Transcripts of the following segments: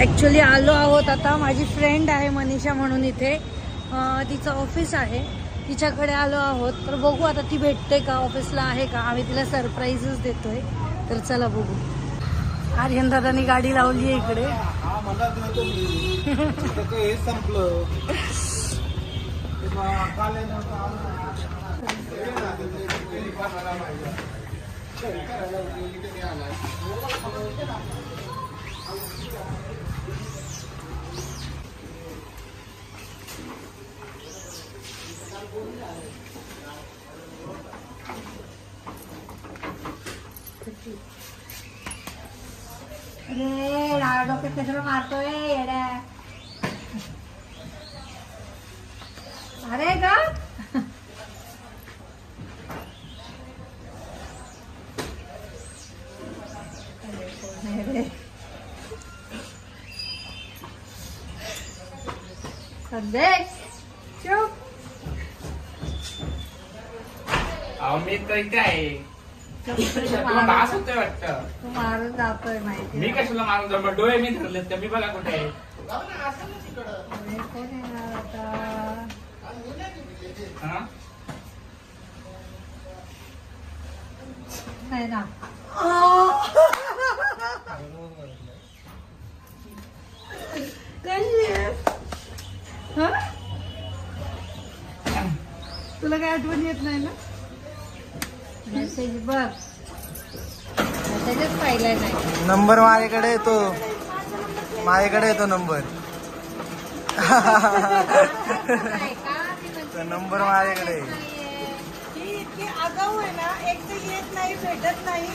Actually आलो आहोत आता. माझी फ्रेंड आहे मनीषा म्हणून इथे. तिचं ऑफिस आहे. तिच्याकडे आलो आहोत. तर बघू आता ती भेटते का? ऑफिसला आहे का? आम्ही तिला सरप्राईजच देतोय. तर चला बघू. आर्यन दादानी गाडी लावली आहे इकडे. हा मला देतो मी त्याचं हे संपलं ते बा- काल आहे ना, काल- अरे डोक्यात कशाला मारतोय येड्या अरे का संदेश चुप अहो मी तर इथे आहे चुप तू तुला मारून- होतोय वाटतं. तू मारून जातोय माहिती मी कशाला मारून जमलं डोळे मी धरले तर मी बघा कुठे? आहे अरे, कोण येणार आता? हा? नाही ना. कशी आहेस? हं? तुला काय आठवण येत नाही ना? मेसेज बघ. मेसेजच पाहिलाय नाही. नंबर माझ्याकडे येतो. माझ्याकडे येतो नंबर. तो नंबर माझ्याकडे आहे. ही इतकी आगाऊ आहे ना एक तर येत नाही भेटत नाही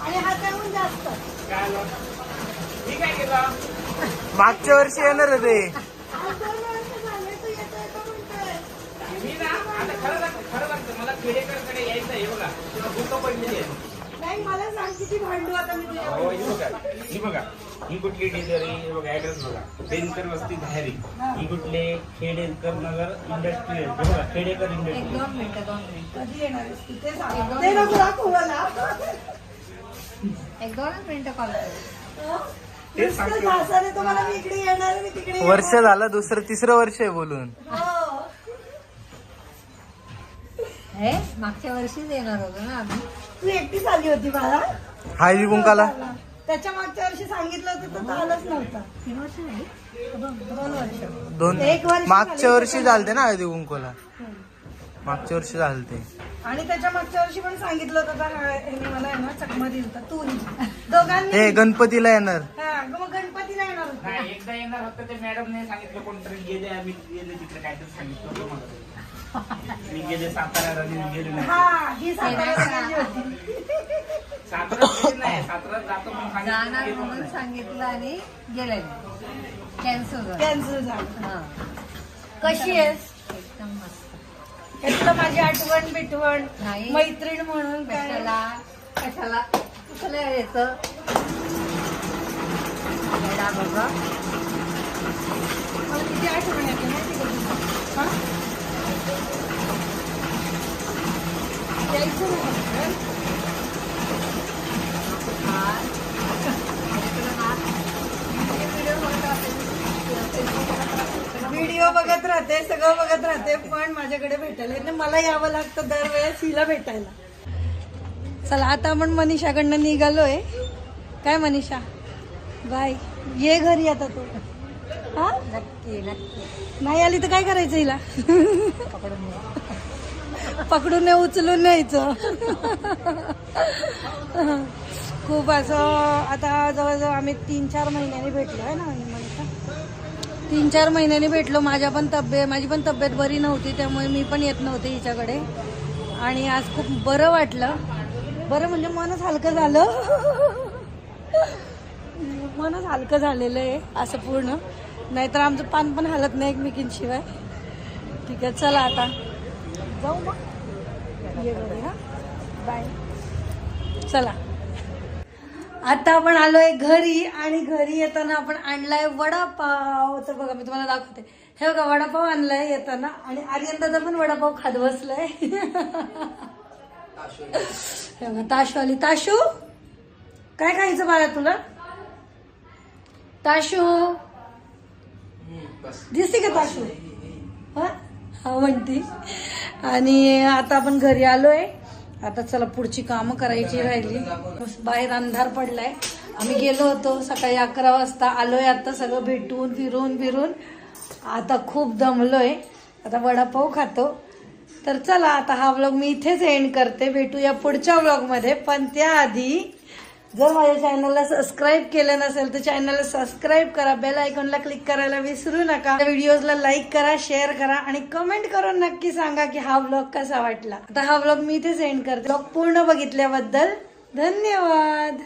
आणि त्याहून जास्त. काय आलं? मी काय केलं? मागच्या वर्षी येणार होते आज दोन वर्ष झाले तू येतोय का म्हणतोय मी ना आता खरं लागतं खरं लागतं मला खेडेकरकडे यायचं आहे हे बघा तुला भूक पडलेली आहे. नाही मला सांग किती भांडू आता मी तुझ्या हो ही बघा ही बघा. ही कुठली डिलिव्हरी हे बघा ऍड्रेस बघा. पेनकर वस्ती धायरी ही. कुठले खेडेकर नगर इंडस्ट्रियल हे बघा खेडेकर एक इंडस्ट्रियल दोन मिनिटं दोन मिनिटं. कधी येणार आहेस तू? ते सांग. ते नको दाखवू मला. एक दोनच मिनिटं कॉल तेच सांगतो. सासरे तुम्हाला मी इकडे येणार मी तिकडे येणार. वर्ष झालं दुसरं तिसरं वर्ष आहे बोलून. हो. हे मागच्या वर्षीच येणार होतो ना आम्ही. तू एकटीच आली होती मला हळदी कुंकाला त्याच्या मागच्या वर्षी सांगितलं होतं तर तो आलाच नव्हता. तीन वर्ष झाली दोन दोन वर्ष. दोन एक वर्ष मागच्या. वर्षी झालते ना हळदी कुंकाला मागच्या वर्षी झालते आणि त्याच्या मागच्या वर्षी पण सांगितलं होतं तर ह्याने मला आहे ना चकमा दिली होता तू नाही. दोघांनी हे गणपतीला येणार. हा मग गणपतीला येणार होते. नाही एकदा येणार होतं ते मॅडमने सांगितलं कोणतरी गेले आम्ही गेले तिकडे. काहीतरी सांगितलं होतं मला. मी गेले सातारा आणि गेले नाही. हा ही साताऱ्याला गेली होती. सातारा गेले नाही सातारा जातो म्हणून जाणार गेलो म्हणून नाही. सांगितलं आणि गेले. कॅन्सल झालं. कॅन्सल झालं. हा. कशी आहेस? एकदम मस्त. घेतलं माझी आठवण बिटवण नाही. मैत्रीण म्हणून काय? कशाला? कशाला? कशाला यायचं मला किती आठवण येते माहिती का? हा? यायचं ना फक्त. हा. तुला ना- हे व्हिडिओ बघत राहते. व्हिडिओ बघत राहते सगळं बघत राहते पण माझ्याकडे भेटायला. मला यावं लागतं दरवेळेस हिला भेटायला. चला आता आपण मनीषाकडनं निघालोय. काय मनीषा? बाय. ये घरी आता तू. हा? नक्की नक्की. नाही आली तर काय करायचं हिला? पकडून नाही उचलून न्यायचं. खूप असं आता जवळजवळ आम्ही तीन चार महिन्यांनी भेटलो आहे ना तीन चार महिन्यांनी भेटलो. माझ्या पण तब्येत माझी पण तब्येत बरी नव्हती त्यामुळे मी पण येत नव्हते हिच्याकडे. आणि आज खूप बरं वाटलं. बरं म्हणजे मनच हलकं झालं. मनच हलकं झालेलं आहे असं पूर्ण. नाहीतर आमचं पान पण हालत नाही एकमेकींशिवाय. ठीक आहे चला आता. जाऊ मग. ये घरी बाय चला. आता आपण आलोय घरी आणि घरी येताना आपण आणलाय वडापाव. तर बघा मी तुम्हाला दाखवते. हे बघा वडापाव आणलाय येताना आणि आर्यंदाचा पण वडापाव खात बसलाय. हे बघा ताशवाली. ताशू काय खायचं बाळा तुला? ताशू. दिसते का ताशू? हा? हा म्हणती. आणि आता आपण घरी आलोय. आता चला पुढची कामं करायची राहिली. बाहेर अंधार पडलाय. आम्ही गेलो होतो सकाळी अकरा वाजता. आलोय आता सगळं भेटून फिरून फिरून. आता खूप दमलोय. आता वडापाव खातो. तर चला आता हा व्लॉग मी इथेच एंड करते. भेटूया पुढच्या व्लॉगमध्ये पण त्याआधी जर माझ्या चॅनलला सबस्क्राईब केलं नसेल तर चॅनलला सबस्क्राईब करा. बेल आयकॉनला क्लिक करायला विसरू नका. व्हिडिओजला लाईक करा शेअर करा आणि कमेंट करून नक्की सांगा की हा व्लॉग कसा वाटला. आता हा व्लॉग मी इथे सेंड करते. व्लॉग पूर्ण बघितल्याबद्दल धन्यवाद.